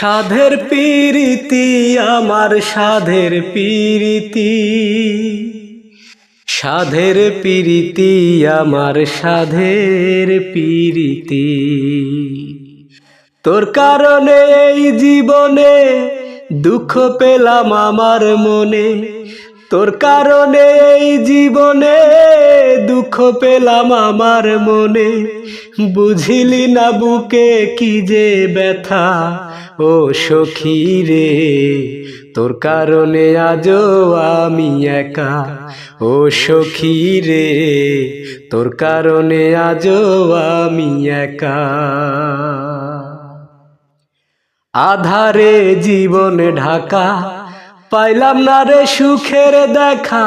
সাধের পীরিতি, আমার সাধের পীরিতি। সাধের পীরিতি, আমার সাধের পীরিতি। তোর কারণে এই জীবনে দুঃখ পেলাম আমার মনে তোর কারণে জীবনে দুঃখ পেলাম আমার মনে। বুঝিলি না বুকে কি যে ব্যথা? ও সখী রে, তোর কারণে আজও আমি একা। ও সখী রে, তোর কারণে আজও আমি একা। আধারে জীবন ঢাকা পাইলাম না রে সুখের দেখা।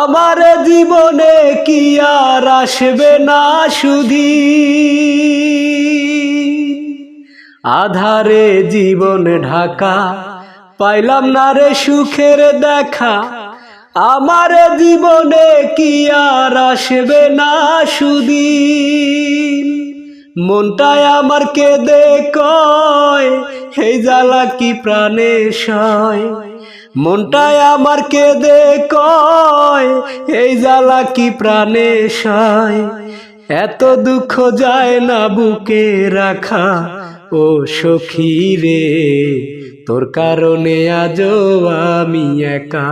আমার জীবনে কি আর আসবে না সুধী? আধারে জীবন ঢাকা, পাইলাম না রে সুখের দেখা। আমার জীবনে কি আর আসবে না সুদিন মনটায় আমার কেঁদে কয় হে জ্বালা কি প্রাণে সয়? মনটায় আমার কেঁদে কয়, এই জ্বালা কি প্রাণে সয়? এত দুঃখ যায় না বুকে রাখা, ও সখী রে, তোর কারণে আজও আমি একা।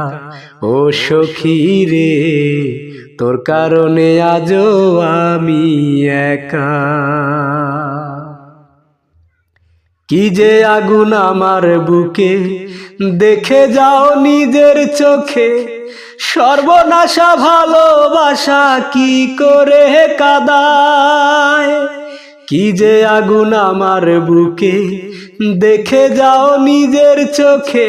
ও সখী রে, তোর কারণে আজও আমি একা। কি যে আগুন আমার বুকে, দেখে যাও নিজের চোখে। সর্বনাশা ভালোবাসা কি করে কাদায়? কি যে আগুন আমার বুকে, দেখে যাও নিজের চোখে।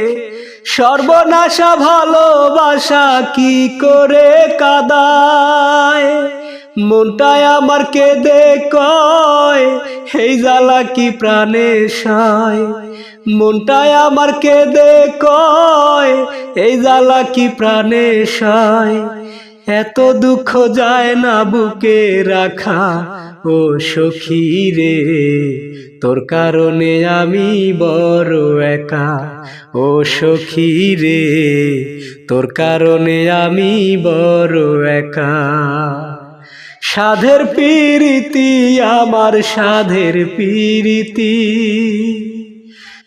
সর্বনাশা ভালোবাসা কি করে কাদায়? মনটায় আমার কেঁদে কয় এই জ্বালা কি প্রাণে সয়? মনটায় আমার কেঁদে কয়, এই জ্বালা কি প্রাণে সয়? এত দুঃখ যায় না বুকে রাখা, ও সখী রে, তোর কারণে আমি বড় একা, ও সখী রে, তোর কারণে আমি বড় একা। সাধের পীরিতি, আমার সাধের পীরিতি।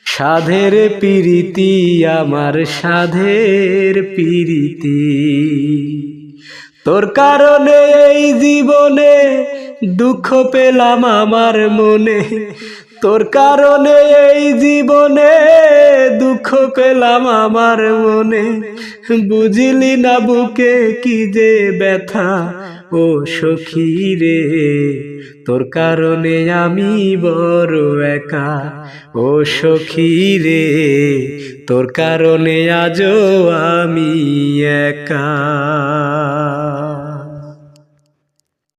সাধের পীরিতি, আমার সাধের পীরিতি। তোর কারণে এই জীবনে দুঃখ পেলাম আমার মনে। তোর কারণে এই জীবনে দুঃখ পেলাম আমার মনে। বুঝলি না বুকে কি যে ব্যথা? ও সখী রে, তোর কারণে আমি বড় একা। ও সখী রে, তোর কারণে আজও আমি একা।